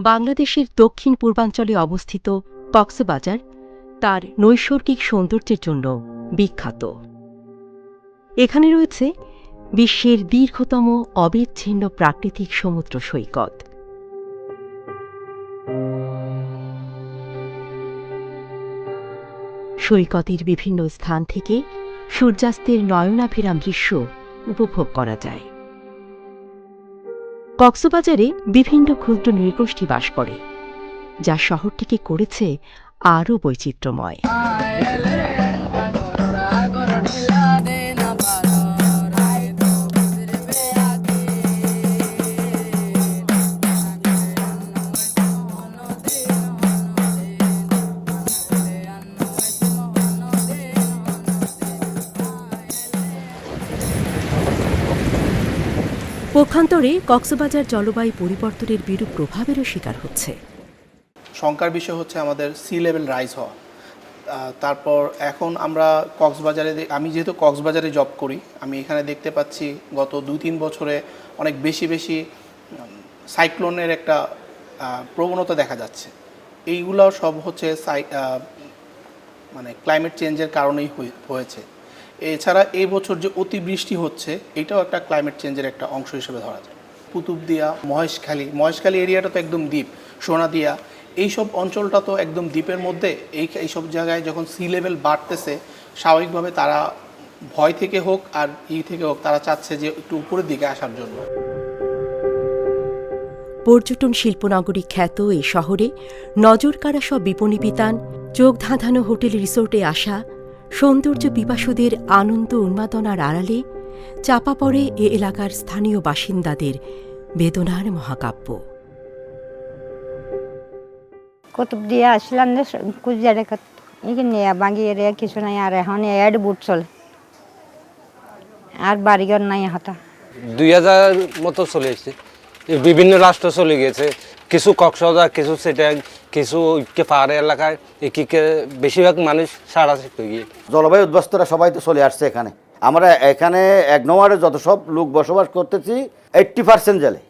বাংলাদেশের দক্ষিণ পূর্বাঞ্চলে অবস্থিত কক্সবাজার তার নৈসর্গিক সৌন্দর্যের জন্য বিখ্যাত। এখানে রয়েছে বিশ্বের দীর্ঘতম অবিচ্ছিন্ন প্রাকৃতিক সমুদ্র সৈকত। সৈকতের বিভিন্ন স্থান থেকে সূর্যাস্তের নয়নাভিরাম দৃশ্য উপভোগ করা যায়। কক্সবাজারে বিভিন্ন ক্ষুদ্র নৃগোষ্ঠী বাস করে যা শহরটিকে করেছে আরও বৈচিত্র্যময়। পক্ষান্তরে কক্সবাজার জলবায়ু পরিবর্তনের বিরূপ প্রভাবেরও শিকার হচ্ছে। শঙ্কার বিষয় হচ্ছে আমাদের সি লেভেল রাইজ হওয়া। তারপর এখন আমরা কক্সবাজারে আমি যেহেতু কক্সবাজারে জব করি, আমি এখানে দেখতে পাচ্ছি গত দুই তিন বছরে অনেক বেশি বেশি সাইক্লোনের একটা প্রবণতা দেখা যাচ্ছে। এইগুলো সব হচ্ছে মানে ক্লাইমেট চেঞ্জের কারণেই হয়ে- হয়েছে। এছাড়া এই বছর যে অতিবৃষ্টি হচ্ছে, এটাও একটা ক্লাইমেট চেঞ্জের একটা অংশ হিসেবে ধরা যায়। কুতুবদিয়া, মহেশখালী মহেশখালী এরিয়াটা তো একদম দ্বীপ সোনাদিয়া, এইসব অঞ্চলটা তো একদম দ্বীপের মধ্যে। এই এইসব জায়গায় যখন সি লেভেল বাড়তেছে, স্বাভাবিকভাবে তারা ভয় থেকে হোক আর ই থেকে হোক, তারা চাচ্ছে যে একটু উপরের দিকে আসার জন্য। পর্যটন শিল্পনগরী খ্যাত এই শহরে নজরকাড়া সব বিপণী বিতান, চোখ ধাঁধানো হোটেল রিসোর্টে আসা সৌন্দর্য পিপাসুদের আনন্দ উন্মাদনার আড়ালে চাপা পড়ে এ এলাকার স্থানীয় বাসিন্দাদের বেদনার মহাকাব্য। কুতুব দিয়ে আসলাম যে কুচবিহারে এখানে বাঙ্গি এরিয়া কিছু নাই আর এখন এড বুট চলে। আর বাড়িঘর নাই হাতা। দুই হাজার মতো চলে এসেছে। বিভিন্ন রাষ্ট্র চলে গেছে কিছু কক্সবাজার কিছু সেটাং কিছু ঐক্য পাহাড়ি এলাকায় একিকে বেশিরভাগ মানুষ সারা শিখতে গিয়ে। জলবায়ু উদ্বাস্তুরা সবাই তো চলে আসছে এখানে। আমরা এখানে এক নম্বরে যত সব লোক বসবাস করতেছি এইট্টি পার্সেন্ট জেলে।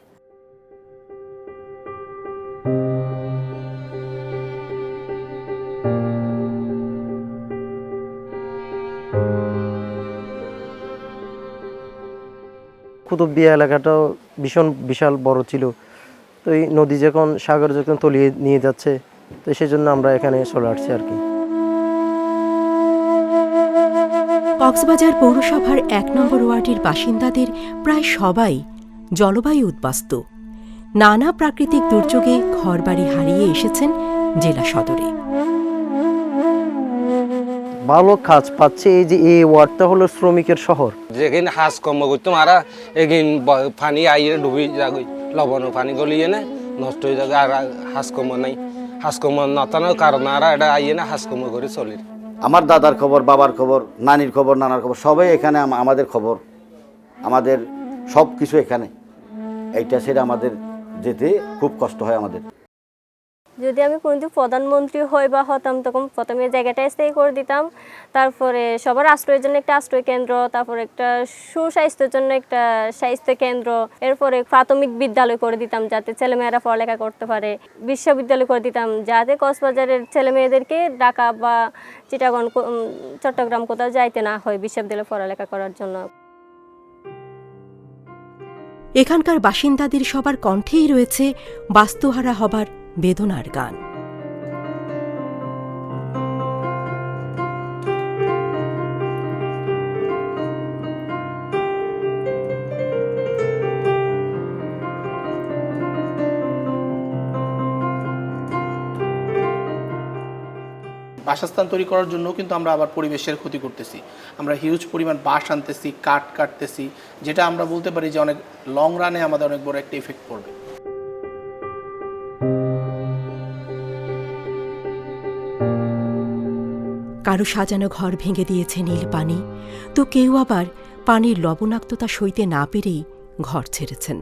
কুতুবদিয়া এলাকাটাও ভীষণ বিশাল বড় ছিল। তো এই নদী যখন সাগর যখন তলিয়ে নিয়ে যাচ্ছে তো সেজন্য আমরা এখানে চলে আসছি আর কি। কক্সবাজার পৌরসভার এক নম্বর ওয়ার্ডের বাসিন্দাদের প্রায় সবাই জলবায়ু উদ্বাস্তু। নানা প্রাকৃতিক দুর্যোগে ঘরবাড়ি হারিয়ে এসেছেন জেলা সদরে। ভালো কাজ পাচ্ছে এই যে এই ওয়ার্ডটা হলো শ্রমিকের শহর। যেখানে হাঁস কম করতো মারা এগিন পানি আইয়ে ডুবি যাগই। লবণ পানি গলি এনে নষ্ট হয়ে যাবে, আর হাঁস কম নাই। হাঁস কম নতানোর কারণ আর এটা আইয়ে না হাঁস কম করে চলি। আমার দাদার খবর, বাবার খবর, নানির খবর, নানার খবর, সবাই এখানে আমাদের খবর। আমাদের সব কিছু এখানে। এইটা সেটা আমাদের যেতে খুব কষ্ট হয় আমাদের। যদি আমি কোনোদিন প্রধানমন্ত্রী হই বা হতাম, তখন প্রথমে জায়গাটা স্থায়ী করে দিতাম। তারপরে সবার আশ্রয়ের জন্য একটা আশ্রয় কেন্দ্র, তারপরে একটা সুস্বাস্থ্যের জন্য একটা স্বাস্থ্য কেন্দ্র, এরপরে প্রাথমিক বিদ্যালয় করে দিতাম যাতে ছেলেমেয়েরা পড়ালেখা করতে পারে। বিশ্ববিদ্যালয় করে দিতাম যাতে কক্সবাজারের ছেলেমেয়েদেরকে ঢাকা বা চিটাগং চট্টগ্রাম কোথাও যাইতে না হয় বিশ্ববিদ্যালয়ে পড়ালেখা করার জন্য। এখানকার বাসিন্দাদের সবার কণ্ঠেই রয়েছে, বাস্তুহারা হবার বেদনার গান। বাসস্থান তৈরি করার জন্য কিন্তু আমরা আবার পরিবেশের ক্ষতি করতেছি। আমরা হিউজ পরিমাণ বাঁশ আনতেছি, কাঠ কাটতেছি, যেটা আমরা বলতে পারি যে অনেক লং রানে আমাদের অনেক বড় একটা ইফেক্ট পড়বে। কারও সাজানো ঘর ভেঙে দিয়েছে নীল পানি। তো কেউ আবার পানির লবণাক্ততা সইতে না পেরেই ঘর ছেড়েছেন।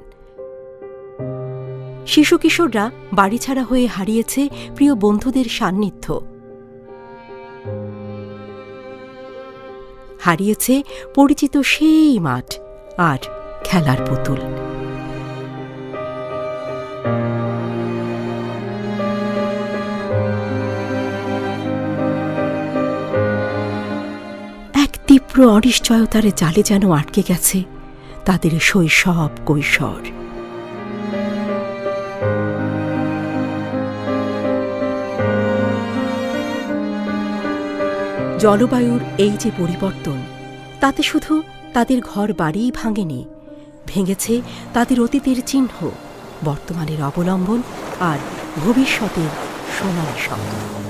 শিশু কিশোররা বাড়ি ছাড়া হয়ে হারিয়েছে প্রিয় বন্ধুদের সান্নিধ্য। হারিয়েছে পরিচিত সেই মাঠ আর খেলার পুতুল। তীব্র অনিশ্চয়তার জালে যেন আটকে গেছে, তাদের শৈশব কৈশোর। জলবায়ুর এই যে পরিবর্তন, তাতে শুধু তাদের ঘর বাড়িই ভাঙেনি, ভেঙেছে তাদের অতীতের চিহ্ন, বর্তমানের অবলম্বন আর ভবিষ্যতের সোনালি স্বপ্ন।